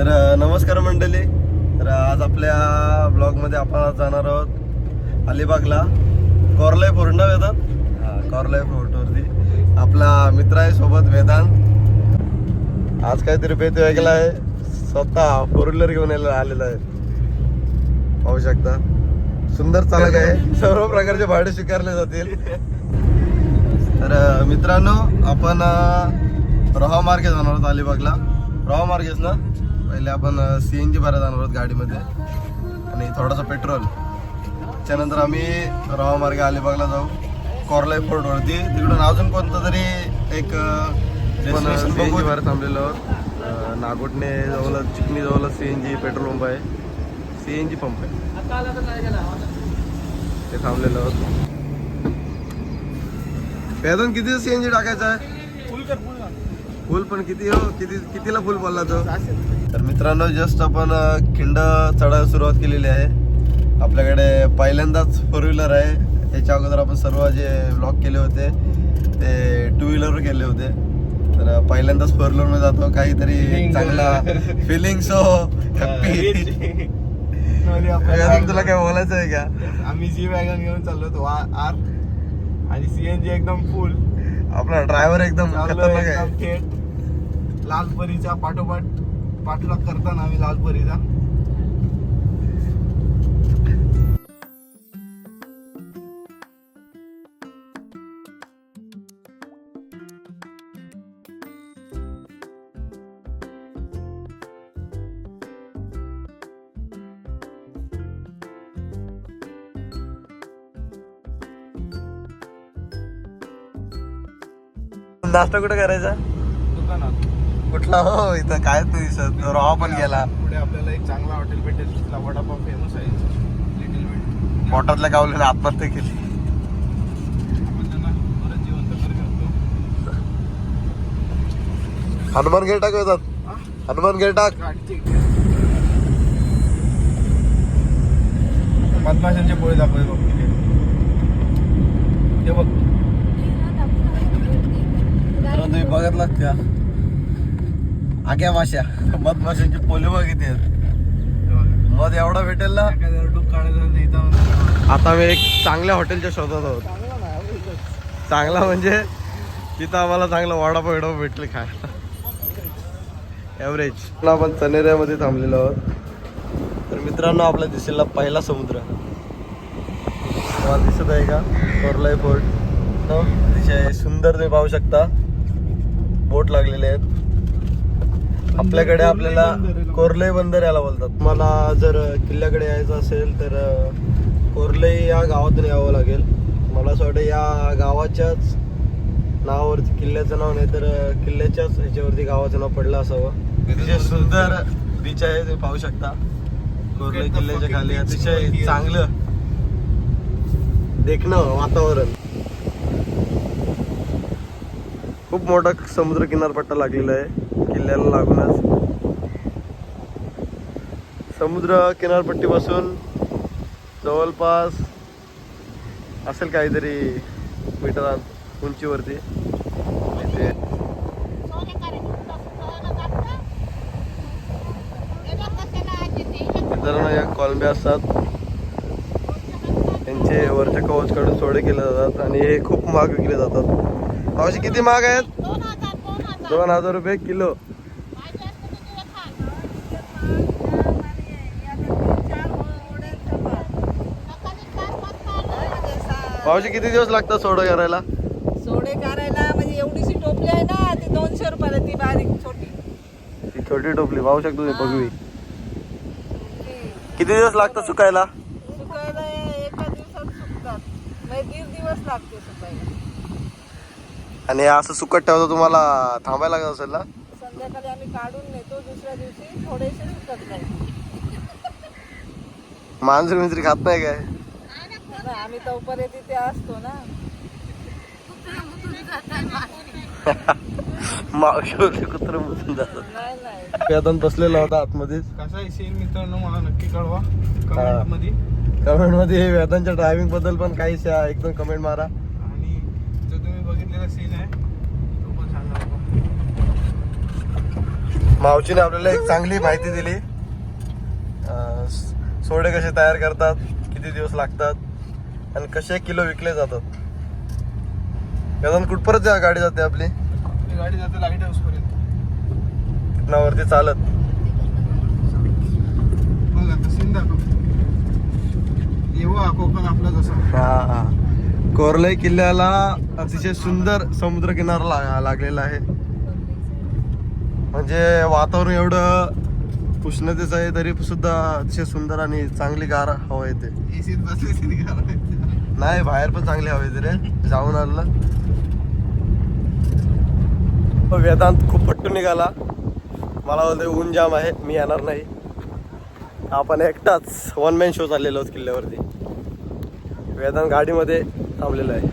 तर नमस्कार मंडळी. तर आज आपल्या ब्लॉगमध्ये आपण आज जाणार आहोत अलिबागला. कॉर्लाय फोर्ट वेदांत? हा कॉर्लाय फोर्टवरती आपला मित्र आहे सोबत वेदांत. आज काहीतरी बेत वेगळा आहे. स्वतः फोर व्हीलर घेऊन यायला आलेला आहे. पाहू शकता. सुंदर चालक आहे. सर्व प्रकारचे भाडे स्वीकारले जातील. तर मित्रांनो आपण अ, रोहा मार्गे जाणार आहोत अलिबागला. रोहा मार्गेच ना? पहिले आपण सी एन जी भरायला जाणार आहोत गाडीमध्ये. आणि थोडासा पेट्रोल. त्यानंतर आम्ही रोहा मार्गे अलिबागला जाऊ. कॉर्लाय फोर्टवरती तिकडून अजून कोणतं तरी एक सी एन जी भरत थांबलेलो आहोत. नागोटणे जवळ चिकणी जवळ C N G petrol pump आहे. सी एन जी पंप आहे. ते थांबलेलो आहोत. वेदन किती सी एन जी टाकायचं आहे? फुल पण किती हो? किती कितीला फुल बोलला तो? तर मित्रांनो जस्ट आपण खिंड चढायला सुरुवात केलेली आहे. आपल्याकडे पहिल्यांदाच फोर व्हीलर आहे. याच्या अगोदर आपण सर्व जे ब्लॉक केले होते ते टू व्हीलरवर केले होते. तर पहिल्यांदाच फोर व्हीलरमध्ये जातो. काहीतरी चांगला फिलिंग सो हॅप्पी तुला काय बोलायचं आहे का? आम्ही जी वॅगन घेऊन चाललो होतो आर आणि सीएनजी एकदम फुल आपला ड्रायव्हर एकदम खतरनाक आहे. एकदम थेट. लालपरीचा पाठोपाठ. पाठलाग करताना आम्ही लालपरीचा नाश्ता कुठं करायचा? कुठला? हो इथं काय तू दिसत? रॉ पण गेला. पुढे आपल्याला एक चांगला हॉटेल भेटेल तिथला वडापाव फेमस आहे. लिटिल बिट पोटातल्या गावल्याने आत्महत्या केली. शकतो हनुमान गेट टाक येतात हनुमान गेट टाक. मधमाशांचे पोळे दाखवले बघ. ते बघ. तुम्ही बघत का? आग्या माश्या. मधमाशांचे पोले बघ किती आहेत. मध एवढा भेटेल ना? आता आम्ही एक चांगल्या हॉटेलच्या शोधात आहोत. चांगला म्हणजे तिथं आम्हाला चांगला वडापाव वडापाव भेटले खायला. ॲव्हरेज आपण चनेऱ्यामध्ये थांबलेलो आहोत. तर मित्रांनो आपल्या दिसेला पहिला समुद्र. तुम्हाला दिसत आहे का? कोरलाई फोर्ट अतिशय सुंदर तुम्ही पाहू शकता. बोट लागलेले आहेत. आपल्याकडे आपल्याला कोरलई बंदर याला बोलतात. मला जर किल्ल्याकडे यायचं असेल तर कोरलई या गावातून यावं लागेल. मला असं वाटतं या गावाच्याच नावावरती किल्ल्याचं नाव नाही तर किल्ल्याच्याच ह्याच्यावरती गावाचं नाव पडलं असावं. तिथे सुंदर बीच आहे तुम्ही पाहू शकता. कोरलई किल्ल्याच्या खाली अतिशय चांगलं देखणं वातावरण. खूप मोठा समुद्र किनारपट्टा लागलेला आहे. किल्ल्याला लागूनच. समुद्र किनारपट्टीपासून जवळपास असेल काहीतरी मीटर उंचीवरती. इथे. मित्रांनो या कॉलंब्या असतात. त्यांचे वरचे कवच काढून सोडे केले जातात आणि हे खूप महाग विकले जातात. पावशी किती महाग आहेत? दोन हजार रुपये किलो. मावशी किती दिवस लागतात सोडं करायला? सोडे करायला म्हणजे एवढीशी टोपली आहे ना ती दोनशे रुपयाला ती बारीक छोटी. ती छोटी टोपली पाहू शकतो तुम्ही बघवी किती दिवस लागतात सुकायला? सुकायला एका दिवसात सुकतात. म्हणजे दीड दिवस लागते सुकायला. आणि असं सुकट ठेवतो तुम्हाला थांबायला लागत असेल ना? संध्याकाळी आम्ही काढून नेतो दुसऱ्या दिवशी थोडेसे सुकत नाही. मांजरी मिंजरी खात नाही काय? आम्ही तोपर्यंत तिथे असतो ना. मावशी वगैरे कुत्र मुसून जातात. नाही नाही. वेदन बसलेला होता आतमध्येच. कसा आहे सीन मित्रांनो? मला नक्की कळवा. कमेंटमध्ये कमेंटमध्ये वेदांच्या ड्रायव्हिंगबद्दल पण काही एकदम कमेंट मारा. सीन आहे तो पण सांगा. मावशीने आपल्याला एक चांगली माहिती दिली. सोडे कसे तयार करतात किती दिवस लागतात आणि कसे किलो विकले जातात. वेदांत कुठपर्यंत जा- गाडी जाते आपली? आपली गाडी जाते लाइट हाऊस पर्यंत. तिथनं वरती चालत? बघ आता सीन दाखव येऊ हा कोकण आपला जसा. हा. कोरलाई किल्ल्याला अतिशय सुंदर समुद्र किनारा ला- लागलेला आहे. म्हणजे वातावरण एवढं उष्णतेचं आहे तरी सुद्धा अतिशय सुंदर आणि चांगली गार हवा येते. नाही बाहेर पण चांगली हवा येते रे. जाऊन आलं वेदांत खूप पट्टू निघाला. मला बोलते ऊन जाम आहे मी येणार नाही. आपण एकटाच वन मॅन शो चाललेलो किल्ल्यावरती. वेदांत गाडीमध्ये थांबलेला आहे.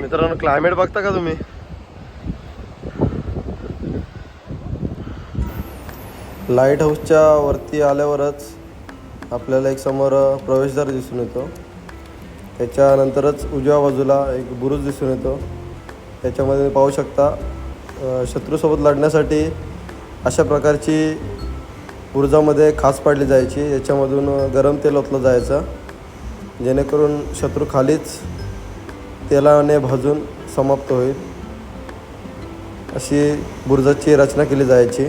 मित्रांनो क्लायमेट बघता का तुम्ही? लाइट हाऊसच्या वरती आल्यावरच आपल्याला एक समोर प्रवेशद्वार दिसून येतो. त्याच्यानंतरच उजव्या बाजूला एक बुरुज दिसून येतो. त्याच्यामध्ये पाहू शकता शत्रूसोबत लढण्यासाठी अशा प्रकारची बुरुजामध्ये खास पाडली जायची. याच्यामधून गरम तेल ओतलं जायचं. जेणेकरून शत्रू खालीच तेलाने भाजून समाप्त होईल. अशी बुरुजाची रचना केली जायची.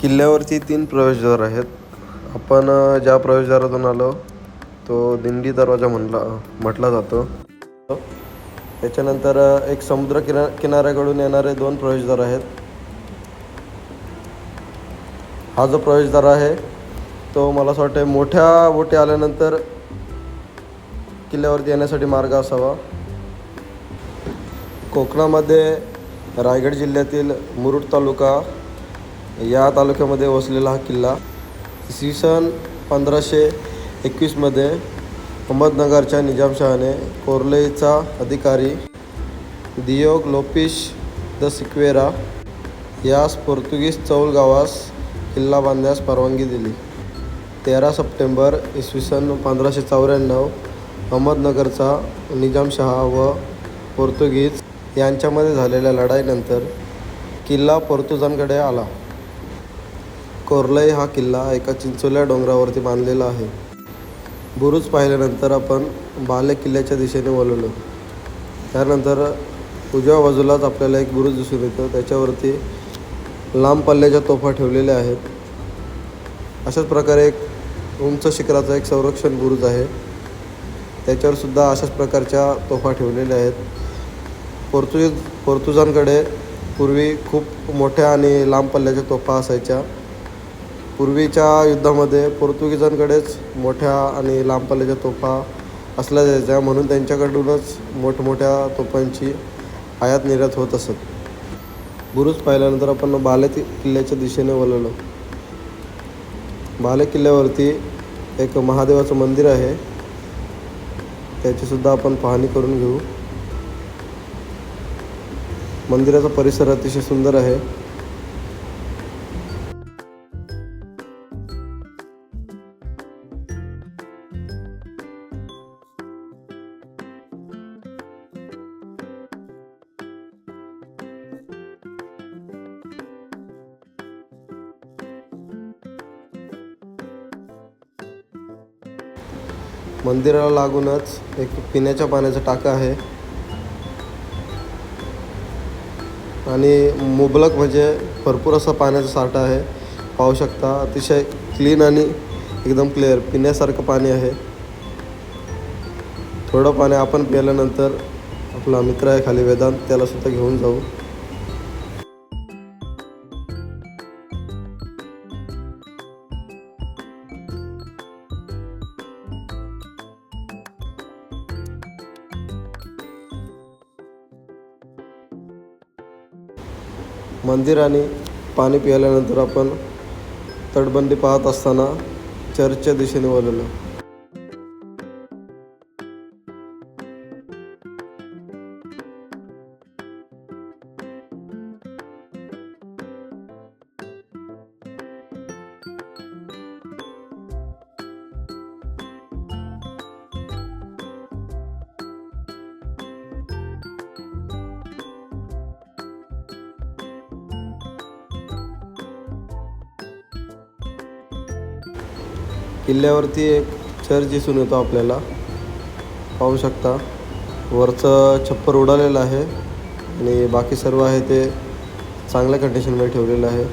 किल्ल्यावरती तीन प्रवेशद्वार आहेत. आपण ज्या प्रवेशद्वारातून आलो तो दिंडी दरवाजा म्हणला म्हटला जातो. त्याच्यानंतर एक समुद्र किना किनाऱ्याकडून येणारे दोन प्रवेशद्वार आहेत. हा जो प्रवेशद्वार आहे तो मला असं वाटतं मोठ्या बोटी आल्यानंतर किल्ल्यावरती येण्यासाठी मार्ग असावा. कोकणामध्ये रायगड जिल्ह्यातील मुरुड तालुका या तालुक्यामध्ये वसलेला हा किल्ला. इसवी सन पंधराशे एकवीसमध्ये अहमदनगरच्या निजामशहाने कोर्लेचा अधिकारी दियोग लोपिश द सिक्वेरा यास पोर्तुगीज चौल गावास किल्ला बांधण्यास परवानगी दिली. तेरा सप्टेंबर इसवी सन पंधराशे चौऱ्याण्णव अहमदनगरचा निजामशहा व पोर्तुगीज यांच्यामध्ये झालेल्या लढाईनंतर किल्ला पोर्तुजांकडे आला. कोर्लई हा किल्ला एका चिंचोल्या डोंगरावरती बांधलेला आहे. बुरुज पाहिल्यानंतर आपण बाले किल्ल्याच्या दिशेने वळलो. त्यानंतर उजव्या बाजूलाच आपल्याला एक बुरुज दिसून येतो. त्याच्यावरती लांब पल्ल्याच्या तोफा ठेवलेल्या आहेत. अशाच प्रकारे एक उंच शिखराचा एक संरक्षण बुरुज आहे. त्याच्यावर सुद्धा अशाच प्रकारच्या तोफा ठेवलेल्या आहेत. पोर्तुगीज पोर्तुजांकडे पूर्वी खूप मोठ्या आणि लांब पल्ल्याच्या तोफा असायच्या. पूर्वीच्या युद्धामध्ये पोर्तुगीजांकडेच मोठ्या आणि लांब पल्ल्याच्या तोफा असल्या जायच्या म्हणून त्यांच्याकडूनच मोठमोठ्या तोफांची आयात निर्यात होत असत. बुरुज पाहिल्यानंतर आपण बाले किल्ल्याच्या दिशेने वळलो. बाले किल्ल्यावरती एक महादेवाचं मंदिर आहे. त्याचीसुद्धा आपण पाहणी करून घेऊ. मंदिराचा परिसर अतिशय सुंदर आहे. मंदिराला लागूनच एक पिण्याच्या पाण्याचा टाका आहे. आणि मुबलक म्हणजे भरपूर असा पाण्याचा साठा आहे. पाहू शकता अतिशय क्लीन आणि एकदम क्लिअर पिण्यासारखं पाणी आहे. थोडं पाणी आपण प्यायल्यानंतर आपला मित्र आहे खाली वेदांत त्यालासुद्धा घेऊन जाऊ. मंदिराने पाणी प्यायल्यानंतर आपण तटबंदी पाहत असताना चर्चच्या दिशेने वळलो किल्ल्यावरती एक चर्च दिसून येतो आपल्याला. पाहू शकता. वरचं छप्पर उडालेलं आहे आणि बाकी सर्व आहे ते चांगल्या कंडिशनमध्ये ठेवलेलं आहे.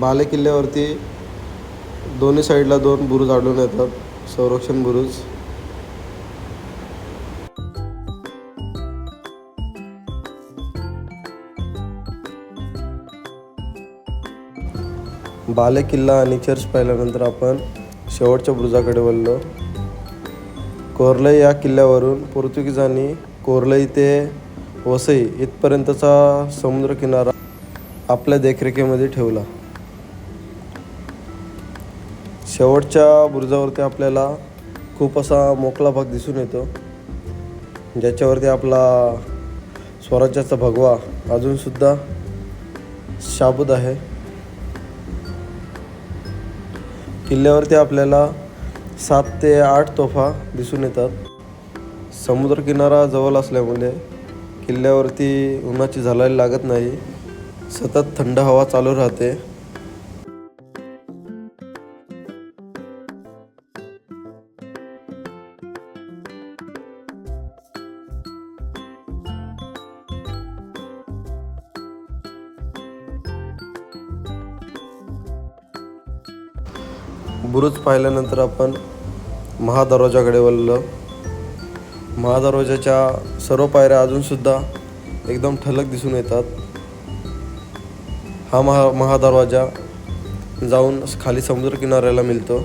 बाले किल्ल्यावरती दोन्ही साईडला दोन बुरुज आढळून येतात. संरक्षण बुरुज. बाले किल्ला आणि चर्च पाहिल्यानंतर आपण शेवटच्या बुरुजाकडे वळलो. कोरलई या किल्ल्यावरून पोर्तुगीजांनी कोरलई ते वसई इथपर्यंतचा समुद्रकिनारा आपल्या देखरेखीमध्ये ठेवला. शेवटच्या बुरुजावरती आपल्याला खूप असा मोकळा भाग दिसून येतो. ज्याच्यावरती आपला स्वराज्याचा भगवा अजूनसुद्धा शाबूत आहे. किल्ल्यावरती आपल्याला सात ते आठ तोफा दिसून येतात. समुद्रकिनारा जवळ असल्यामुळे किल्ल्यावरती उन्हाची झालाय लागत नाही. सतत थंड हवा चालू राहते. बुरुज पाहिल्यानंतर आपण महादरवाजाकडे वळलो महादरवाजाच्या सर्व पायऱ्या अजूनसुद्धा एकदम ठलक दिसून येतात. हा महा महादरवाजा जाऊन खाली समुद्र किनाऱ्याला मिळतो.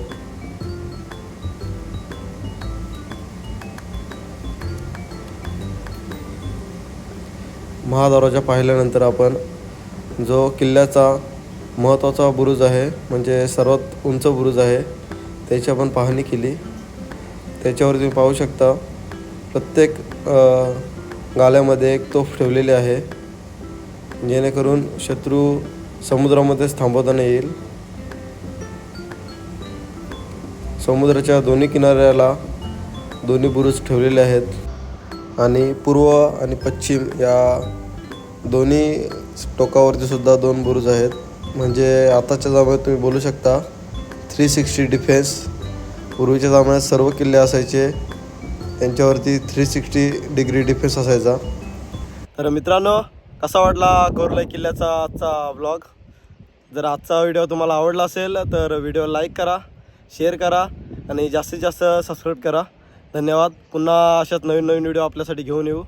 महादरवाजा पाहिल्यानंतर आपण जो किल्ल्याचा महत्त्वाचा बुरुज आहे म्हणजे सर्वात उंच बुरुज आहे. त्याची आपण पाहणी केली. त्याच्यावर तुम्ही पाहू शकता प्रत्येक गाल्यामध्ये एक तोफ ठेवलेली आहे. जेणेकरून शत्रू समुद्रामध्येच थांबवताना येईल. समुद्राच्या दोन्ही किनाऱ्याला दोन्ही बुरुज ठेवलेले आहेत. आणि पूर्व आणि पश्चिम या दोन्ही टोकावरती सुद्धा दोन बुरुज आहेत. म्हणजे आताच्या जमान्यात तुम्ही बोलू शकता थ्री सिक्स्टी डिफेन्स पूर्वीच्या जमान्यात सर्व किल्ले असायचे त्यांच्यावरती थ्री सिक्स्टी डिग्री डिफेन्स असायचा. तर मित्रांनो कसा वाटला कोरला किल्ल्याचा आजचा ब्लॉग जर आजचा व्हिडिओ तुम्हाला आवडला असेल तर व्हिडिओ लाईक करा शेअर करा आणि जास्तीत जास्त सबस्क्राईब करा. धन्यवाद. पुन्हा अशाच नवीन नवीन व्हिडिओ आपल्यासाठी घेऊन येऊ.